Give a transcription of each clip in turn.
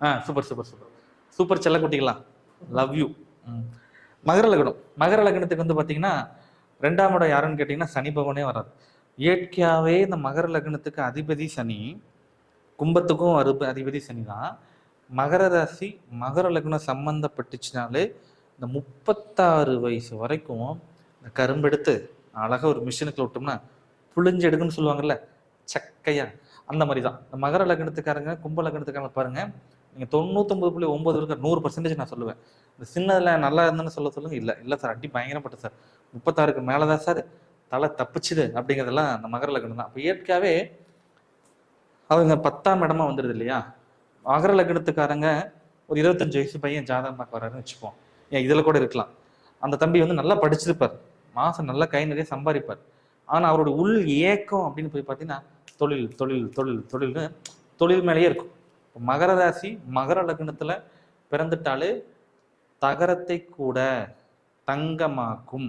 ஆ super super super super செல்ல குட்டிக்கலாம் love you மகர லக்னம். மகர லக்னத்துக்கு வந்து பார்த்தீங்கன்னா ரெண்டாம் இடம் யாருன்னு கேட்டிங்கன்னா சனி பகவானே வராது இயற்கையாகவே இந்த மகர லக்னத்துக்கு அதிபதி சனி கும்பத்துக்கும் அரு அதிபதி சனி தான். மகர ராசி மகர லக்னம் சம்மந்தப்பட்டுச்சுனாலே இந்த முப்பத்தாறு வயசு வரைக்கும் இந்த கரும்பெடுத்து அழகாக ஒரு மிஷினுக்குள்ள விட்டோம்னா புழிஞ்சு எடுக்குன்னு சொல்லுவாங்கல்ல சக்கையாக அந்த மாதிரி தான் இந்த மகர லக்னத்துக்காரங்க கும்ப லக்னத்துக்காரங்க பாருங்க. நீங்கள் தொண்ணூத்தொம்பது புள்ளி ஒம்பது இருக்க நூறு பர்சன்டேஜ் நான் சொல்லுவேன். இந்த சின்னதில் நல்லா இருந்தேன்னு சொல்ல சொல்லுங்க. இல்லை இல்லை சார் அடி பயங்கரப்பட்ட சார் முப்பத்தாறுக்கு மேலே தான் சார் தலை தப்பிச்சுது அப்படிங்கிறதெல்லாம் அந்த மகர லக்னம் தான் அப்போ இயற்கையாகவே அவங்க பத்தாம் இடமா வந்துடுது இல்லையா? மகர லக்னத்துக்காரங்க ஒரு இருபத்தஞ்சு வயசு பையன் ஜாதகம் பார்க்க வர்றாருன்னு வச்சுப்போம் ஏன் இதில் கூட இருக்கலாம். அந்த தம்பி வந்து நல்லா படிச்சிருப்பார். மாதம் நல்லா கை நிறைய சம்பாதிப்பார். ஆனால் அவரோட உள் ஏக்கம் அப்படின்னு போய் பார்த்தீங்கன்னா தொழில் தொழில் தொழில் தொழில்னு தொழில் மேலேயே இருக்கும். மகர ராசி மகர லக்னத்தில் பிறந்துட்டாலே தகரத்தை கூட தங்கமாக்கும்.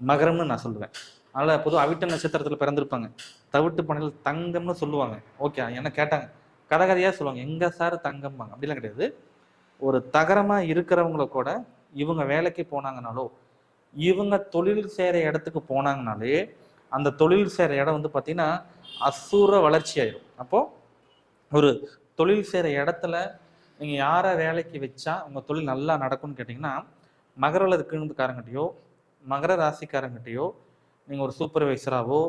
மகரம்னு நான் சொல்லுவேன். அதனால் பொதுவாக அவிட்ட நட்சத்திரத்தில் பிறந்திருப்பாங்க. தவிட்டு பணியில் தங்கம்னு சொல்லுவாங்க. ஓகே என்ன கேட்டாங்க. கதகதையாக சொல்லுவாங்க. எங்கே சார் தங்கம்பாங்க. அப்படிலாம் கிடையாது. ஒரு தகரமாக இருக்கிறவங்கள கூட இவங்க வேலைக்கு போனாங்கனாலோ இவங்க தொழில் செய்கிற இடத்துக்கு போனாங்கனாலே அந்த தொழில் செய்கிற இடம் வந்து பார்த்தீங்கன்னா அசுர வளர்ச்சி ஆயிரும் அப்போ ஒரு தொழில் செய்கிற இடத்துல நீங்கள் யாரை வேலைக்கு வச்சா உங்கள் தொழில் நல்லா நடக்கும்னு கேட்டிங்கன்னா மகர லக்னத்துக்காரங்கிட்டயோ மகர ராசிக்காரங்கிட்டயோ நீங்கள் ஒரு சூப்பர்வைசராகவோ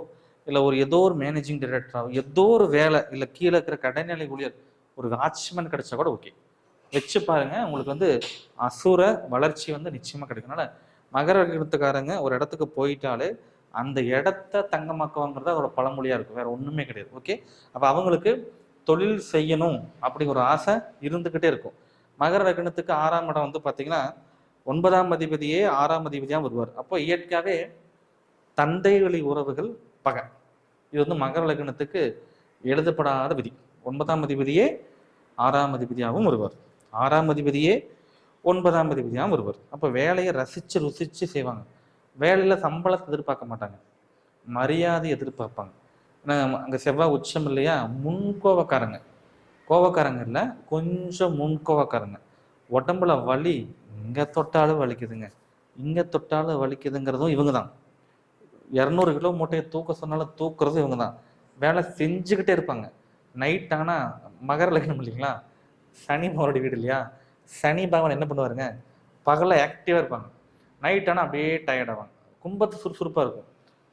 இல்லை ஒரு ஏதோ ஒரு மேனேஜிங் டைரக்டராகவோ ஏதோ ஒரு வேலை இல்லை கீழே இருக்கிற கடைநிலை ஊழியர் ஒரு வாட்ச்மேன் கிடைச்சா கூட ஓகே வச்சு பாருங்க உங்களுக்கு வந்து அசுர வளர்ச்சி வந்து நிச்சயமாக கிடைக்கனால மகர லக்னத்துக்காரங்க ஒரு இடத்துக்கு போயிட்டாலே அந்த இடத்த தங்கமாக்குவாங்கிறது அதோட பழமொழியாக இருக்கும். வேற ஒன்றுமே கிடையாது. ஓகே அப்போ அவங்களுக்கு தொழில் செய்யணும் அப்படிங்கிற ஒரு ஆசை இருந்துக்கிட்டே இருக்கும். மகர லக்னத்துக்கு ஆறாம் இடம் வந்து பார்த்தீங்கன்னா ஒன்பதாம் அதிபதியே ஆறாம் அதிபதியாக வருவார். அப்போ இயற்கையாகவே தந்தை வழி உறவுகள் பகை. இது வந்து மகர லக்னத்துக்கு எழுதப்படாத விதி. ஒன்பதாம் அதிபதியே ஆறாம் அதிபதியாகவும் வருவார். ஆறாம் அதிபதியே ஒன்பதாம் அதிபதியாகவும் வருவார். அப்போ வேலையை ரசித்து ருசித்து செய்வாங்க. வேலையில் சம்பளத்தை எதிர்பார்க்க மாட்டாங்க. மரியாதை எதிர்பார்ப்பாங்க. ஏன்னா அங்கே செவ்வாய் உச்சம் இல்லையா? முன்கோவக்காரங்க கோவக்காரங்க. இல்லை கொஞ்சம் முன்கோவக்காரங்க உடம்புல வலி இங்கே தொட்டாலும் வலிக்குதுங்க. இங்கே தொட்டாலும் வலிக்குதுங்கிறதும் இவங்க தான் இரநூறு கிலோ மூட்டையை தூக்க சொன்னாலும் தூக்குறதும் இவங்க தான் வேலை செஞ்சுக்கிட்டே இருப்பாங்க. நைட் ஆனால் மகர லக்னம் இல்லைங்களா? சனி மோரடி வீடு இல்லையா? சனி பகவான் என்ன பண்ணுவாருங்க? பகலில் ஆக்டிவாக இருப்பாங்க. நைட் ஆனால் அப்படியே டயர்ட் ஆவாங்க கும்பத்து சுறுசுறுப்பாக இருக்கும்.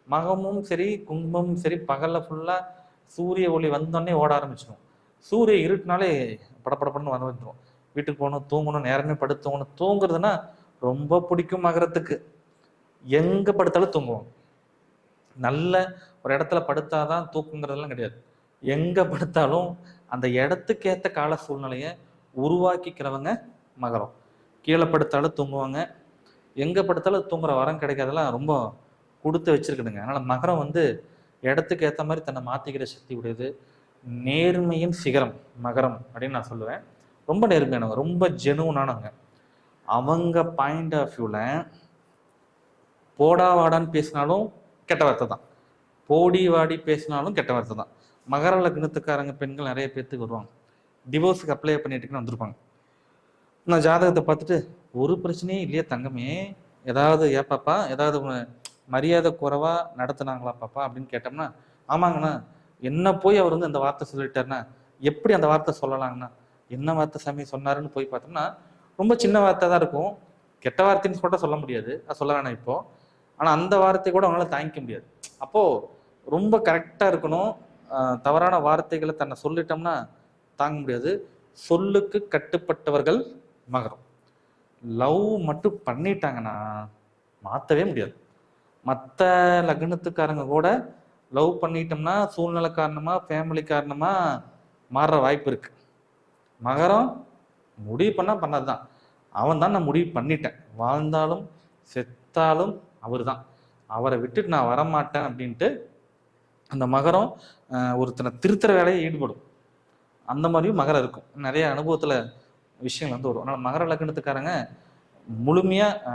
மகமும் சரி கும்பமும் சரி பகலில் ஃபுல்லாக சூரிய ஒளி வந்தோடனே ஓட ஆரம்பிச்சிடும் சூரிய இருட்டினாலே படப்படப்படன்னு வந்து வந்துடும் வீட்டுக்கு போகணும் தூங்கணும் நேரமே படுத்து தூங்கணும். தூங்குறதுன்னா ரொம்ப பிடிக்கும் மகரத்துக்கு. எங்கே படுத்தாலும் தூங்குவோம். நல்ல ஒரு இடத்துல படுத்தாதான் தூக்குங்கிறதெல்லாம் கிடையாது. எங்கே படுத்தாலும் அந்த இடத்துக்கு ஏற்ற கால சூழ்நிலையை உருவாக்கிக்கிறவங்க மகரம். கீழே படுத்தாலும் தூங்குவாங்க. எங்கே படுத்தாலும் தூங்குற வரம் கிடைக்காதெல்லாம் ரொம்ப கொடுத்து வச்சுருக்கணுங்க. அதனால் மகரம் வந்து இடத்துக்கு ஏற்ற மாதிரி தன்னை மாற்றிக்கிற சக்தி உடையது. நேர்மையின் சிகரம் மகரம் அப்படின்னு நான் சொல்லுவேன். ரொம்ப நேர்மையானவங்க ரொம்ப ஜெனுவனானவங்க அவங்க பாயிண்ட் ஆஃப் வியூவில் போடா வாடான்னு பேசினாலும் கெட்ட வார்த்தை தான். போடி வாடி பேசினாலும் கெட்ட வார்த்தை தான். மகர லக்னத்துக்காரங்க பெண்கள் நிறைய பேர்த்துக்கு வருவாங்க. டிவோர்ஸுக்கு அப்ளை பண்ணிட்டுன்னு வந்திருப்பாங்க. நான் ஜாதகத்தை பார்த்துட்டு ஒரு பிரச்சனையும் இல்லையே தங்கமே. ஏதாவது ஏப்பாப்பா ஏதாவது மரியாதை குறைவா நடத்துனாங்களா பாப்பா? அப்படின்னு கேட்டோம்னா ஆமாங்கண்ணா. என்ன போய் அவர் வந்து அந்த வார்த்தை சொல்லிட்டாருன்னா எப்படி அந்த வார்த்தை சொல்லலாங்கண்ணா? என்ன வார்த்தை சாமி சொன்னாருன்னு போய் பார்த்தோம்னா ரொம்ப சின்ன வார்த்தை தான் இருக்கும். கெட்ட வார்த்தைன்னு கூட சொல்ல முடியாது. அது சொல்ல வேணாம் இப்போ. ஆனால் அந்த வார்த்தை கூட அவங்களால தாங்கிக்க முடியாது. அப்போது ரொம்ப கரெக்டாக இருக்கணும். தவறான வார்த்தைகளை தன்னை சொல்லிட்டோம்னா தாங்க முடியாது. சொல்லுக்கு கட்டுப்பட்டவர்கள் மகரம். லவ் மட்டும் பண்ணிட்டாங்கன்னா மாற்றவே முடியாது. மற்ற லக்னத்துக்காரங்க கூட லவ் பண்ணிட்டோம்னா சூழ்நிலை காரணமாக ஃபேமிலி காரணமாக மாறுற வாய்ப்பு இருக்குது மகரம் முடிவு பண்ணால் பண்ணது தான் அவன் தான் நான் முடிவு பண்ணிட்டேன். வாழ்ந்தாலும் செத்தாலும் அவர் தான் அவரை விட்டுட்டு நான் வரமாட்டேன் அப்படின்ட்டு அந்த மகரம் ஒருத்தனை திருத்துற வேலையை ஈடுபடும். அந்த மாதிரியும் மகரம் இருக்கும். நிறைய அனுபவத்தில் விஷயங்கள் வந்து வரும். ஆனால் மகர லக்னத்துக்காரங்க முழுமையாக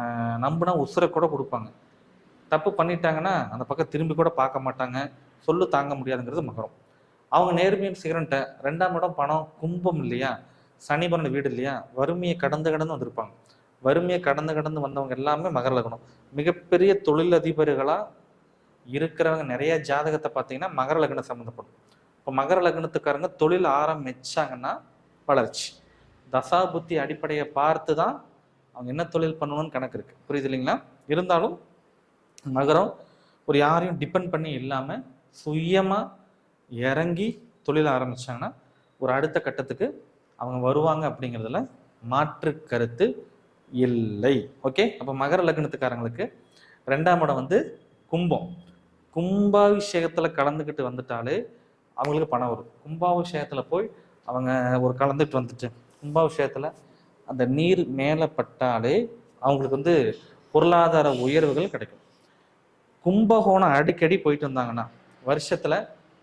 நம்பினா உசுரை கூட கொடுப்பாங்க. தப்பு பண்ணிட்டாங்கன்னா அந்த பக்கம் திரும்பி கூட பார்க்க மாட்டாங்க. சொல்லு தாங்க முடியாதுங்கிறது மகரம். அவங்க நேர்மையின் சிகரன்ட்ட ரெண்டாம் இடம் பணம் கும்பம் இல்லையா? சனிபரன் வீடு இல்லையா? வறுமையை கடந்து கடந்து வந்திருப்பாங்க. வறுமையை கடந்து கடந்து வந்தவங்க எல்லாமே மகர லக்னம். மிகப்பெரிய தொழிலதிபர்களாக இருக்கிறவங்க நிறைய ஜாதகத்தை பார்த்தீங்கன்னா மகர லக்னம் சம்மந்தப்படும் இப்போ மகர லக்னத்துக்காரங்க தொழில் ஆரம்பிச்சாங்கன்னா வளர்ச்சி. தசாபுத்தி அடிப்படையை பார்த்து தான் அவங்க என்ன தொழில் பண்ணணும்னு கணக்கு இருக்கு. புரியுது இல்லைங்களா? இருந்தாலும் மகரம் ஒரு யாரையும் டிபெண்ட் பண்ணி இல்லாமல் சுயமாக இறங்கி தொழில் ஆரம்பிச்சாங்கன்னா ஒரு அடுத்த கட்டத்துக்கு அவங்க வருவாங்க அப்படிங்கிறதுல மாற்று கருத்து இல்லை. ஓகே அப்போ மகர லக்னத்துக்காரங்களுக்கு ரெண்டாம் இடம் வந்து கும்பம். கும்பாபிஷேகத்தில் கலந்துக்கிட்டு வந்துட்டாலே அவங்களுக்கு பணம் வரும். கும்பாபிஷேகத்தில் போய் அவங்க ஒரு கலந்துட்டு வந்துட்டு கும்பாபிஷேகத்தில் அந்த நீர் மேலே பட்டாலே அவங்களுக்கு வந்து பொருளாதார உயர்வுகள் கிடைக்கும். கும்பகோணம் அடிக்கடி போயிட்டு வந்தாங்கன்னா வருஷத்துல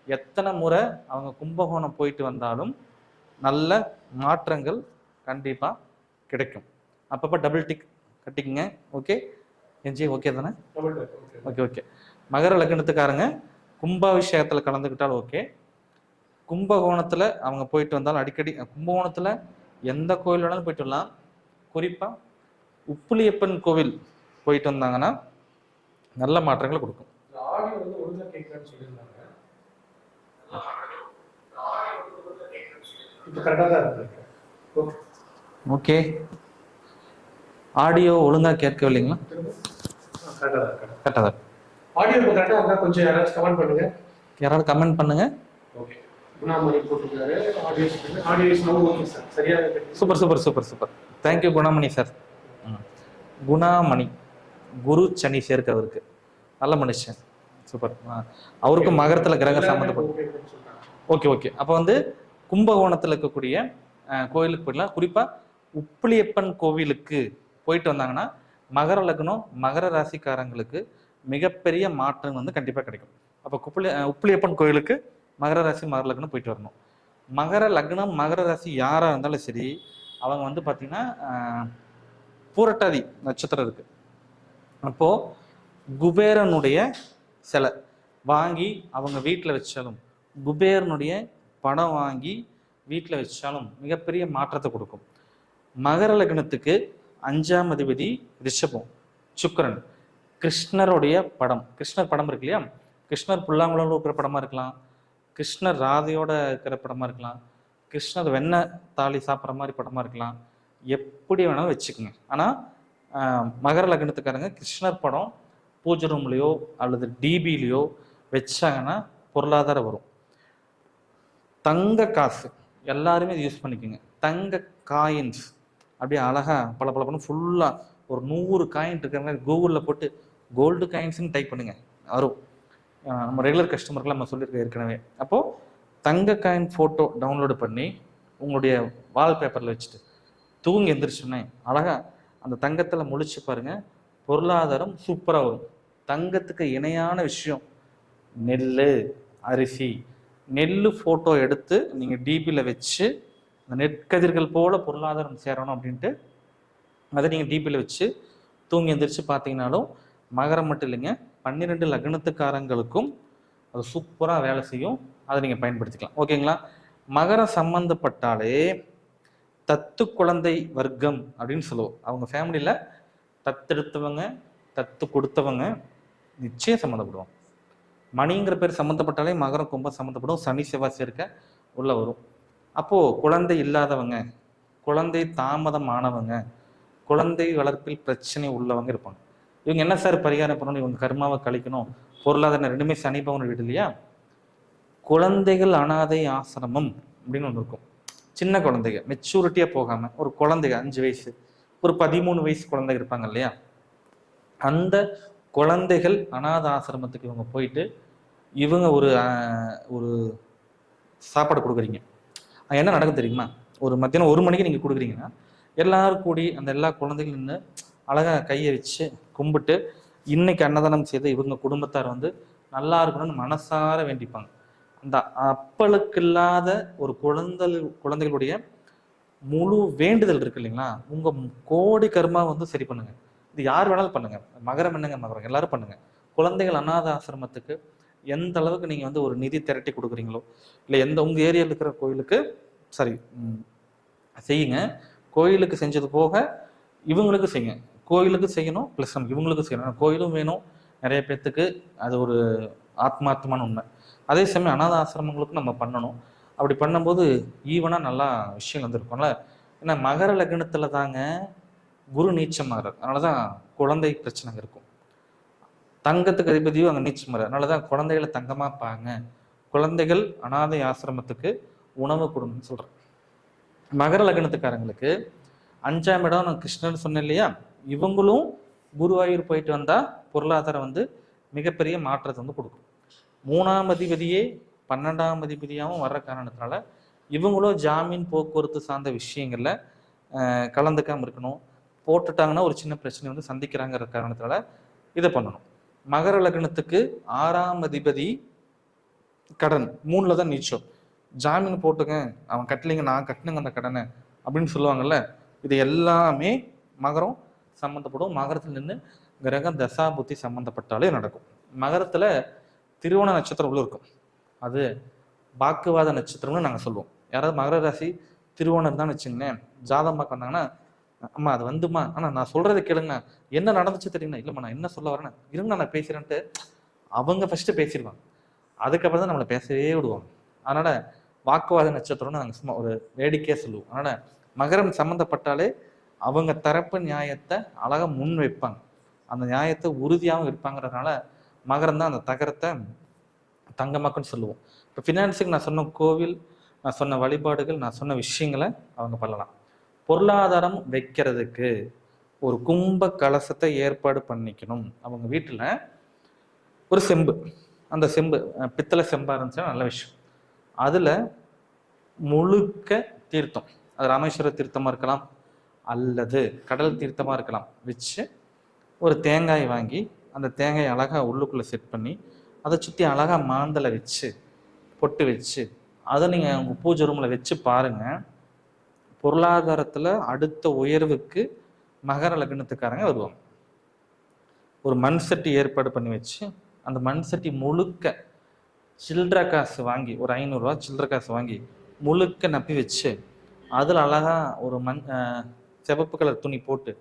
எத்தனை முறை அவங்க கும்பகோணம் போயிட்டு வந்தாலும் நல்ல மாற்றங்கள் கண்டிப்பா கிடைக்கும். அப்பப்போ டபுள் டிக் கட்டிக்கங்க ஓகே என்ஜி ஓகே தானே? ஓகே ஓகே மகர லக்னத்துக்காரங்க கும்பாபிஷேகத்துல கலந்துக்கிட்டாலும் ஓகே கும்பகோணத்துல அவங்க போயிட்டு வந்தாலும் அடிக்கடி கும்பகோணத்துல எந்த கோயில் வேணாலும் போயிட்டு வரலாம். குறிப்பா உப்புலியப்பன் கோவில் போயிட்டு வந்தாங்கன்னா நல்ல மாற்றங்களை கொடுக்கும். ஓகே. ஆடியோ ஒழுங்கா கேட்கவில்லைங்களா கரெக்டாக தான் ஆடியோ கரெக்டாக கொஞ்சம் யாராச்சும் கமெண்ட் பண்ணுங்க. யாராவது கமெண்ட் பண்ணுங்க. குணாமணி போட்டிருக்காரு. ஓகே சார் சரியா super super super super thank you Gunamani sir Gunamani குரு சனி சேர்க்கிறவருக்கு நல்ல மனுஷன். சூப்பர் அவருக்கும் மகரத்துல கிரகம் சம்மந்தப்பட்ட. ஓகே ஓகே அப்போ வந்து கும்பகோணத்தில் இருக்கக்கூடிய கோயிலுக்கு போயிடலாம். குறிப்பாக உப்பிலியப்பன் கோவிலுக்கு போயிட்டு வந்தாங்கன்னா மகர லக்னம் மகர ராசிக்காரங்களுக்கு மிகப்பெரிய மாற்றம் வந்து கண்டிப்பாக கிடைக்கும். அப்போ குப்பிலி உப்பிலியப்பன் கோயிலுக்கு மகர ராசி மகர லக்னம் போயிட்டு வரணும். மகர லக்னம் மகர ராசி யாராக இருந்தாலும் சரி அவங்க வந்து பார்த்திங்கன்னா பூரட்டாதி நட்சத்திரம் இருக்கு. அப்போ குபேரனுடைய சிலை வாங்கி அவங்க வீட்டில் வச்சாலும் குபேரனுடைய படம் வாங்கி வீட்டில் வச்சாலும் மிகப்பெரிய மாற்றத்தை கொடுக்கும். மகர லக்னத்துக்கு அஞ்சாம் அதிபதி ரிஷபம் சுக்கரன். கிருஷ்ணருடைய படம் கிருஷ்ணர் படம் இருக்கு இல்லையா? கிருஷ்ணர் புல்லாங்குழல் இருக்கிற படமா இருக்கலாம். கிருஷ்ணர் ராதையோட இருக்கிற படமா இருக்கலாம். கிருஷ்ணர் வெண்ணெய் தாலி சாப்பிட்ற மாதிரி படமா இருக்கலாம். எப்படி வேணாலும் வச்சுக்கோங்க. ஆனால் மகர லக்னத்துக்காரங்க கிருஷ்ணர் படம் பூஜை ரூம்லேயோ அல்லது டிபிலேயோ வச்சாங்கன்னா பொருளாதாரம் வரும். தங்க காசு. எல்லாருமே இது யூஸ் பண்ணிக்கோங்க. தங்க காயின்ஸ் அப்படியே அழகா பல பல பண்ண ஃபுல்லாக ஒரு நூறு காயின் இருக்கிற மாதிரி கூகுளில் போட்டு கோல்டு காயின்ஸ்னு டைப் பண்ணுங்க. வரும். நம்ம ரெகுலர் கஸ்டமருக்குலாம் நம்ம சொல்லியிருக்கோம் ஏற்கனவே. அப்போது தங்க காயின் ஃபோட்டோ டவுன்லோடு பண்ணி உங்களுடைய வால்பேப்பரில் வச்சுட்டு தூங்கி எந்திரிச்சோன்னே அழகாக அந்த தங்கத்தில் முழிச்சு பாருங்க பொருளாதாரம் சூப்பராக வரும். தங்கத்துக்கு இணையான விஷயம் நெல் அரிசி. நெல் ஃபோட்டோ எடுத்து நீங்கள் டிபியில் வச்சு அந்த நெற்கதிர்கள் போல் பொருளாதாரம் சேரணும் அப்படின்ட்டு அதை நீங்கள் டிபியில் வச்சு தூங்கி எந்திரிச்சு பார்த்தீங்கனாலும் மகரம் மட்டும் இல்லைங்க பன்னிரெண்டு லக்னத்துக்காரங்களுக்கும் அது சூப்பராக வேலை செய்யும். அதை நீங்கள் பயன்படுத்திக்கலாம். ஓகேங்களா? மகரம் சம்பந்தப்பட்டாலே தத்து குழந்தை வர்க்கம் அப்படின்னு சொல்லுவோம். அவங்க ஃபேமிலியில் தத்தெடுத்தவங்க தத்து கொடுத்தவங்க நிச்சயம் சம்மந்தப்படுவாங்க. மணிங்கிற பேர் சம்மந்தப்பட்டாலே மகரம் கும்பம் சம்மந்தப்படும். சனி செவ்வாய் சேர்க்க உள்ளே வரும். அப்போது குழந்தை இல்லாதவங்க குழந்தை தாமதமானவங்க குழந்தை வளர்ப்பில் பிரச்சனை உள்ளவங்க இருப்பாங்க. இவங்க என்ன சார் பரிகாரம் பண்ணணும்? இவங்க கர்மாவை கழிக்கணும். பொருளாதாரம் ரெண்டுமே சனி பவன் வீடு இல்லையா? குழந்தைகள் அனாதை ஆசிரமம் அப்படின்னு ஒன்று இருக்கும். சின்ன குழந்தைங்க மெச்சூரிட்டியாக போகாமல் ஒரு குழந்தைங்க அஞ்சு வயசு ஒரு பதிமூணு வயசு குழந்தைங்க இருப்பாங்க இல்லையா? அந்த குழந்தைகள் அனாத ஆசிரமத்துக்கு இவங்க போயிட்டு இவங்க ஒரு ஒரு சாப்பாடு கொடுக்குறீங்க. என்ன நடக்கும் தெரியுமா? ஒரு மத்தியானம் ஒரு மணிக்கு நீங்கள் கொடுக்குறீங்கன்னா எல்லாரும் கூடி அந்த எல்லா குழந்தைகளும் நின்று அழகாக கையை வச்சு கும்பிட்டு இன்னைக்கு அன்னதானம் செய்த இவங்க குடும்பத்தார் வந்து நல்லா இருக்கணும்னு மனசார வேண்டிப்பாங்க. அந்த அப்பளுக்கு இல்லாத ஒரு குழந்தை குழந்தைகளுடைய முழு வேண்டுதல் இருக்கு இல்லைங்களா? உங்க கோடி கர்மா வந்து சரி பண்ணுங்க. இது யார் வேணாலும் பண்ணுங்க. மகரம் என்னங்க மகரம்? எல்லாரும் பண்ணுங்க. குழந்தைகள் அனாத ஆசிரமத்துக்கு எந்த அளவுக்கு நீங்க வந்து ஒரு நிதி திரட்டி கொடுக்குறீங்களோ இல்லை எந்த உங்க ஏரியாவில் இருக்கிற கோயிலுக்கு சாரி செய்யுங்க. கோயிலுக்கு செஞ்சது போக இவங்களுக்கு செய்யுங்க. கோயிலுக்கு செய்யணும் ப்ளஸ் நம்ம இவங்களுக்கு செய்யணும். கோயிலும் வேணும் நிறைய பேர்த்துக்கு அது ஒரு ஆத்மார்த்தமான உண்மை. அதே சமயம் அனாத ஆசிரமங்களுக்கும் நம்ம பண்ணணும். அப்படி பண்ணும்போது ஈவனாக நல்லா விஷயம் வந்திருக்கும்ல. ஏன்னா மகர லக்னத்தில் தாங்க குரு நீச்சமாகிறார் அதனால தான் குழந்தை பிரச்சனைங்க இருக்கும். தங்கத்துக்கு அதிபதியும் அங்கே நீச்சமாகிறார் அதனால தான் குழந்தைகளை தங்கமாக பாங்க குழந்தைகள் அனாதை ஆசிரமத்துக்கு உணவு கொடுங்கன்னு சொல்கிறேன் மகர லக்னத்துக்காரங்களுக்கு அஞ்சாம் இடம் நான் கிருஷ்ணன் சொன்னேன் இல்லையா? இவங்களும் குருவாயூர் போயிட்டு வந்தால் பொருளாதாரம் வந்து மிகப்பெரிய மாற்றத்தை வந்து கொடுக்கும். மூணாம் அதிபதியே பன்னெண்டாம் அதிபதியாகவும் வர்ற காரணத்தினால இவங்களும் ஜாமீன் போக்குவரத்து சார்ந்த விஷயங்களில் கலந்துக்காமல் இருக்கணும். போட்டுட்டாங்கன்னா ஒரு சின்ன பிரச்சனை வந்து சந்திக்கிறாங்கிற காரணத்தினால இதை பண்ணணும். மகர லக்னத்துக்கு ஆறாம் அதிபதி கடன் மூணில் தான் நீச்சம். ஜாமீன் போட்டுங்க அவன் கட்டலைங்க நான் கட்டினுங்க அந்த கடனை அப்படின்னு சொல்லுவாங்கல்ல இது எல்லாமே மகரம் சம்மந்தப்படும் மகரத்தில் நின்று கிரகம் தசா புத்தி சம்மந்தப்பட்டாலே நடக்கும். மகரத்தில் திருவோண நட்சத்திரம் உள்ள இருக்கும். அது பாக்குவாத நட்சத்திரம்னு நாங்கள் சொல்லுவோம். யாராவது மகர ராசி திருவோணம் தான் வச்சுங்களேன். ஜாதம் பார்க்க வந்தாங்கன்னா அம்மா அது வந்துமா? ஆனால் நான் சொல்கிறத கேளுங்கண்ணா என்ன நடந்துச்சு தெரியுங்களா? இல்லைம்மா நான் என்ன சொல்ல வரேன்னா. இருங்க நான் பேசுகிறேன்ட்டு அவங்க ஃபஸ்ட்டு பேசிடுவாங்க. அதுக்கப்புறம் தான் நம்மளை பேசவே விடுவாங்க. அதனால் வாக்குவாத நட்சத்திரம்னு நாங்கள் சும்மா ஒரு வேடிக்கையாக சொல்லுவோம். அதனால் மகரம் சம்மந்தப்பட்டாலே அவங்க தரப்பு நியாயத்தை அழகாக முன் வைப்பாங்க. அந்த நியாயத்தை உறுதியாகவும் இருப்பாங்கிறதுனால மகரம் தான் அந்த தகரத்தை தங்கமாக்குன்னு சொல்லுவோம். இப்போ ஃபினான்ஸுக்கு நான் சொன்ன கோவில் நான் சொன்ன வழிபாடுகள் நான் சொன்ன விஷயங்களை அவங்க பண்ணலாம். பொருளாதாரம் வைக்கிறதுக்கு ஒரு கும்ப கலசத்தை ஏற்பாடு பண்ணிக்கணும். அவங்க வீட்டில் ஒரு செம்பு. அந்த செம்பு பித்தளை செம்பாக இருந்துச்சுன்னா நல்ல விஷயம். அதில் முழுக்க தீர்த்தம். அது ராமேஸ்வர தீர்த்தமாக இருக்கலாம். அல்லது கடல் தீர்த்தமாக இருக்கலாம் வச்சு ஒரு தேங்காய் வாங்கி அந்த தேங்காயை அழகாக உள்ளுக்குள்ளே செட் பண்ணி அதை சுற்றி அழகாக மாந்தலை வச்சு பொட்டு வச்சு அதை நீங்கள் உங்கள் பூஜை ரூமில் வச்சு பாருங்கள் பொருளாதாரத்தில் அடுத்த உயர்வுக்கு மகர லக்னத்துக்காரங்க வருவாங்க. ஒரு மண் சட்டி ஏற்பாடு பண்ணி வச்சு அந்த மண் சட்டி முழுக்க சில்லற காசு வாங்கி ஒரு ஐநூறுரூவா சில்லற காசு வாங்கி முழுக்க நப்பி வச்சு அதில் அழகாக ஒரு மண் சிவப்பு கலர் துணி போட்டு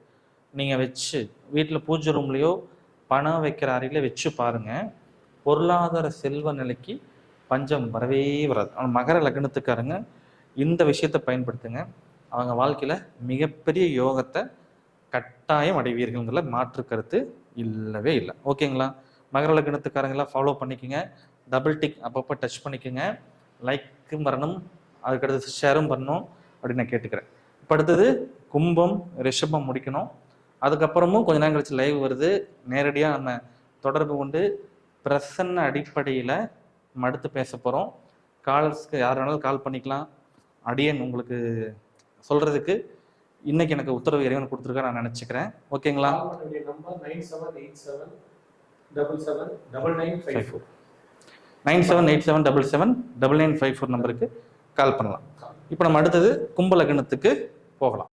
நீங்கள் வச்சு வீட்டில் பூஜை ரூம்லேயோ பணம் வைக்கிற அறையில வச்சு பாருங்கள் பொருளாதார செல்வ நிலைக்கு பஞ்சம் வரவே வராது. ஆனால் மகர லக்னத்துக்காரங்க இந்த விஷயத்தை பயன்படுத்துங்க. அவங்க வாழ்க்கையில் மிகப்பெரிய யோகத்தை கட்டாயம் அடைவீர்கள்ங்கிற மாற்று கருத்து இல்லவே இல்லை. ஓகேங்களா? மகர லக்னத்துக்காரங்களாம் ஃபாலோ பண்ணிக்கோங்க. டபுள் டிக் அப்பப்போ டச் பண்ணிக்கோங்க. லைக்கும் வரணும். அதுக்கடுத்து ஷேரும் பண்ணணும் அப்படின்னு நான் கேட்டுக்கிறேன். இப்போ அடுத்தது கும்பம் ரிஷபம் முடிக்கணும். அதுக்கப்புறமும் கொஞ்ச நேரம் கழிச்சு லைவ் வருது. நேரடியாக நம்ம தொடர்பு கொண்டு பிரசன்ன அடிப்படையில் நம்ம அடுத்து பேச போகிறோம் காலர்ஸ்க்கு யார் வேணாலும் கால் பண்ணிக்கலாம். அடியன் உங்களுக்கு சொல்கிறதுக்கு இன்னைக்கு எனக்கு உத்தரவு இறைவன் கொடுத்துருக்கா நான் நினச்சிக்கிறேன். ஓகேங்களா? Nine seven eight seven double seven double nine five four. Nine seven eight seven double seven double nine five four நம்பருக்கு கால் பண்ணலாம். இப்போ நம்ம அடுத்தது கும்ப லக்னத்துக்கு போகலாம்.